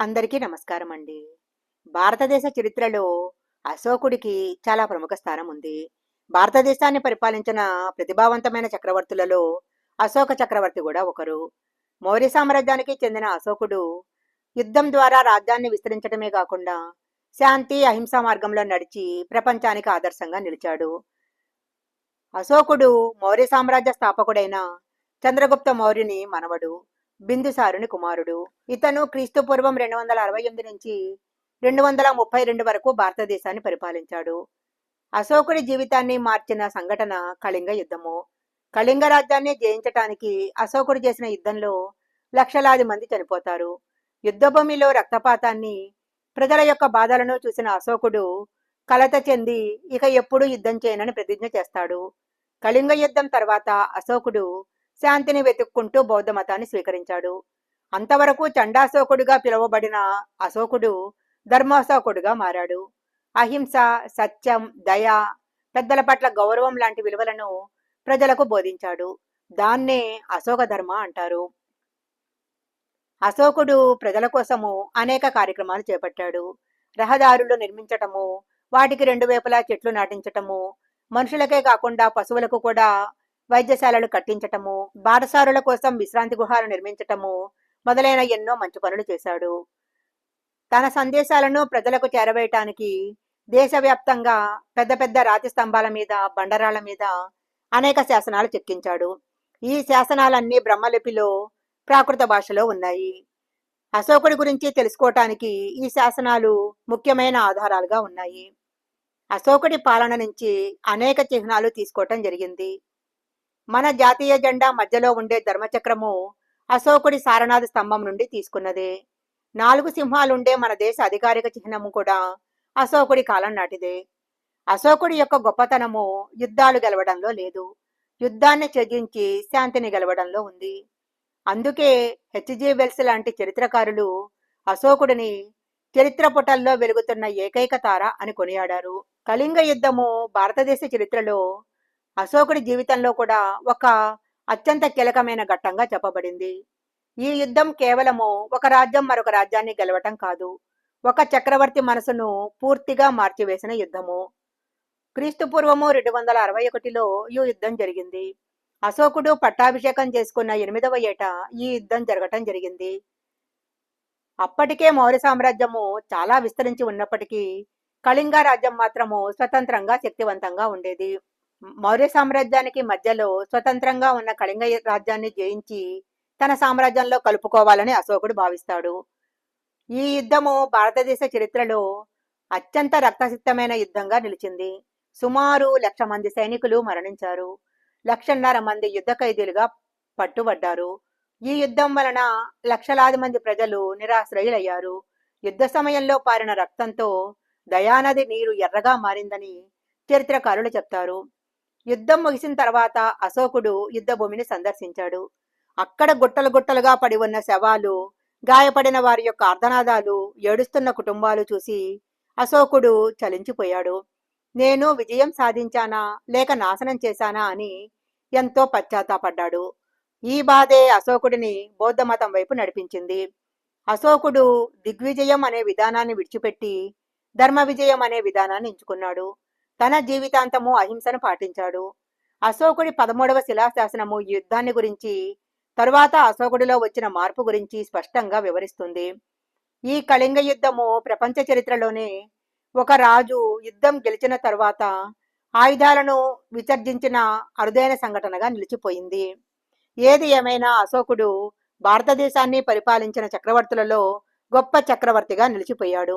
అందరికీ నమస్కారం అండి భారతదేశ చరిత్రలో అశోకుడికి చాలా ప్రముఖ స్థానం ఉంది భారతదేశాన్ని పరిపాలించిన ప్రతిభావంతమైన చక్రవర్తులలో అశోక చక్రవర్తి కూడా ఒకరు. మౌర్య సామ్రాజ్యానికి చెందిన అశోకుడు యుద్ధం ద్వారా రాజ్యాన్ని విస్తరించడమే కాకుండా శాంతి అహింసా మార్గంలో నడిచి ప్రపంచానికి ఆదర్శంగా నిలిచాడు. అశోకుడు మౌర్య సామ్రాజ్య స్థాపకుడైన చంద్రగుప్త మౌర్యుని మనవడు. బిందుసారుని కుమారుడు. ఇతను క్రీస్తుపూర్వం రెండు వందల అరవై ఎనిమిది నుంచి రెండు వందల ముప్పై రెండు వరకు భారతదేశాన్ని పరిపాలించాడు. అశోకుడి జీవితాన్ని మార్చిన సంఘటన కళింగ యుద్ధము. కళింగ రాజ్యాన్ని జయించటానికి అశోకుడు చేసిన యుద్ధంలో లక్షలాది మంది చనిపోతారు. యుద్ధభూమిలో రక్తపాతాన్ని ప్రజల యొక్క బాధలను చూసిన అశోకుడు కలత చెంది ఇక ఎప్పుడూ యుద్ధం చేయనని ప్రతిజ్ఞ చేస్తాడు. కళింగ యుద్ధం తర్వాత అశోకుడు శాంతిని వెతుక్కుంటూ బౌద్ధ మతాన్ని స్వీకరించాడు. అంతవరకు చండాశోకుడుగా పిలువబడిన అశోకుడు ధర్మాశోకుడుగా మారాడు. అహింస సత్యం దయ పెద్దల పట్ల గౌరవం లాంటి విలువలను ప్రజలకు బోధించాడు. దాన్నే అశోక ధర్మ అంటారు. అశోకుడు ప్రజల కోసము అనేక కార్యక్రమాలు చేపట్టాడు. రహదారులు నిర్మించటము వాటికి రెండు వైపులా చెట్లు నాటించటము మనుషులకే కాకుండా పశువులకు కూడా వైద్యశాలలు కట్టించటము బాటసారుల కోసం విశ్రాంతి గుహాలు నిర్మించటము మొదలైన ఎన్నో మంచి పనులు చేశాడు. తన సందేశాలను ప్రజలకు చేరవేయటానికి దేశవ్యాప్తంగా పెద్ద పెద్ద రాతి స్తంభాల మీద బండరాళ్ళ మీద అనేక శాసనాలు చెక్కించాడు. ఈ శాసనాలన్నీ బ్రహ్మలిపిలో ప్రాకృత భాషలో ఉన్నాయి. అశోకుడి గురించి తెలుసుకోవటానికి ఈ శాసనాలు ముఖ్యమైన ఆధారాలుగా ఉన్నాయి. అశోకుడి పాలన నుంచి అనేక చిహ్నాలు తీసుకోవటం జరిగింది. మన జాతీయ జెండా మధ్యలో ఉండే ధర్మచక్రము అశోకుడి సారనాథ స్తంభం నుండి తీసుకున్నదే. నాలుగు సింహాలుండే మన దేశ అధికారిక చిహ్నము కూడా అశోకుడి కాలం నాటిదే. అశోకుడి యొక్క గొప్పతనము యుద్ధాలు గెలవడంలో లేదు. యుద్ధాన్ని త్యజించి శాంతిని గెలవడంలో ఉంది. అందుకే హెచ్జి వెల్స్ లాంటి చరిత్రకారులు అశోకుడిని చరిత్ర పుటల్లో వెలుగుతున్న ఏకైక తార అని కొనియాడారు. కళింగ యుద్ధము భారతదేశ చరిత్రలో అశోకుడి జీవితంలో కూడా ఒక అత్యంత కీలకమైన ఘట్టంగా చెప్పబడింది. ఈ యుద్ధం కేవలము ఒక రాజ్యం మరొక రాజ్యాన్ని గెలవటం కాదు. ఒక చక్రవర్తి మనసును పూర్తిగా మార్చివేసిన యుద్ధము. క్రీస్తు పూర్వము రెండు వందల అరవై ఒకటిలో ఈ యుద్ధం జరిగింది. అశోకుడు పట్టాభిషేకం చేసుకున్న ఎనిమిదవ ఏట ఈ యుద్ధం జరగటం జరిగింది. అప్పటికే మౌర్య సామ్రాజ్యము చాలా విస్తరించి ఉన్నప్పటికీ కళింగ రాజ్యం మాత్రము స్వతంత్రంగా శక్తివంతంగా ఉండేది. మౌర్య సామ్రాజ్యానికి మధ్యలో స్వతంత్రంగా ఉన్న కళింగ రాజ్యాన్ని జయించి తన సామ్రాజ్యంలో కలుపుకోవాలని అశోకుడు భావిస్తాడు. ఈ యుద్ధము భారతదేశ చరిత్రలో అత్యంత రక్తసిక్తమైన యుద్ధంగా నిలిచింది. సుమారు లక్ష మంది సైనికులు మరణించారు. లక్షన్నర మంది యుద్ధ ఖైదీలుగా పట్టుబడ్డారు. ఈ యుద్ధం వలన లక్షలాది మంది ప్రజలు నిరాశ్రయులయ్యారు. యుద్ధ సమయంలో పారిన రక్తంతో దయానది నీరు ఎర్రగా మారిందని చరిత్రకారులు చెప్తారు. యుద్ధం ముగిసిన తర్వాత అశోకుడు యుద్ధ భూమిని సందర్శించాడు. అక్కడ గుట్టలు గుట్టలుగా పడి ఉన్న శవాలు గాయపడిన వారి యొక్క అర్ధనాదాలు ఏడుస్తున్న కుటుంబాలు చూసి అశోకుడు చలించిపోయాడు. నేను విజయం సాధించానా? లేక నాశనం చేశానా? అని ఎంతో పశ్చాత్తాపడ్డాడు. ఈ బాధే అశోకుడిని బౌద్ధమతం వైపు నడిపించింది. అశోకుడు దిగ్విజయం అనే విధానాన్ని విడిచిపెట్టి ధర్మ విజయం అనే విధానాన్ని ఎంచుకున్నాడు. తన జీవితాంతము అహింసను పాటించాడు. అశోకుడి పదమూడవ శిలాశాసనము యుద్ధాన్ని గురించి తరువాత అశోకుడిలో వచ్చిన మార్పు గురించి స్పష్టంగా వివరిస్తుంది. ఈ కళింగ యుద్ధము ప్రపంచ చరిత్రలోనే ఒక రాజు యుద్ధం గెలిచిన తరువాత ఆయుధాలను విసర్జించిన అరుదైన సంఘటనగా నిలిచిపోయింది. ఏది ఏమైనా అశోకుడు భారతదేశాన్ని పరిపాలించిన చక్రవర్తులలో గొప్ప చక్రవర్తిగా నిలిచిపోయాడు.